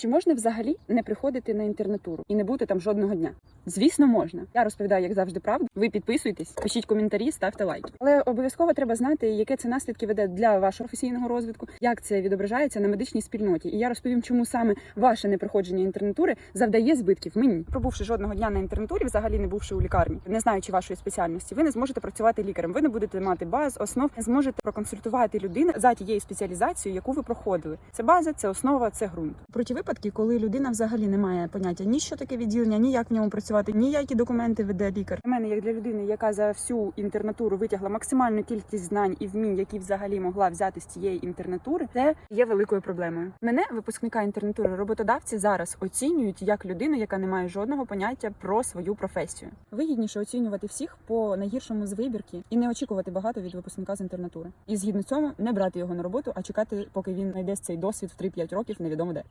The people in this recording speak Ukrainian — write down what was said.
Чи можна взагалі не приходити на інтернатуру і не бути там жодного дня? Звісно, можна. Я розповідаю, як завжди, правду. Ви підписуйтесь, пишіть коментарі, ставте лайки. Але обов'язково треба знати, яке це наслідки веде для вашого професійного розвитку, як це відображається на медичній спільноті. І я розповім, чому саме ваше непроходження інтернатури завдає збитків мені. Пробувши жодного дня на інтернатурі, взагалі не бувши у лікарні, не знаючи вашої спеціальності, ви не зможете працювати лікарем. Ви не будете мати баз, основ, не зможете проконсультувати людину за тією спеціалізацією, яку ви проходили. Це база, це основа, це ґрунт. Про ті випадки, коли людина взагалі не має поняття ні що таке відділення, ні як в ньому працювати, ні які документи веде лікар. Для мене, як для людини, яка за всю інтернатуру витягла максимальну кількість знань і вмінь, які взагалі могла взяти з цієї інтернатури, це є великою проблемою. Мене, випускника інтернатури, роботодавці зараз оцінюють як людину, яка не має жодного поняття про свою професію. Вигідніше оцінювати всіх по найгіршому з вибірки і не очікувати багато від випускника з інтернатури. І згідно цьому не брати його на роботу, а чекати, поки він знайде цей досвід в 3-5 років, невідомо де.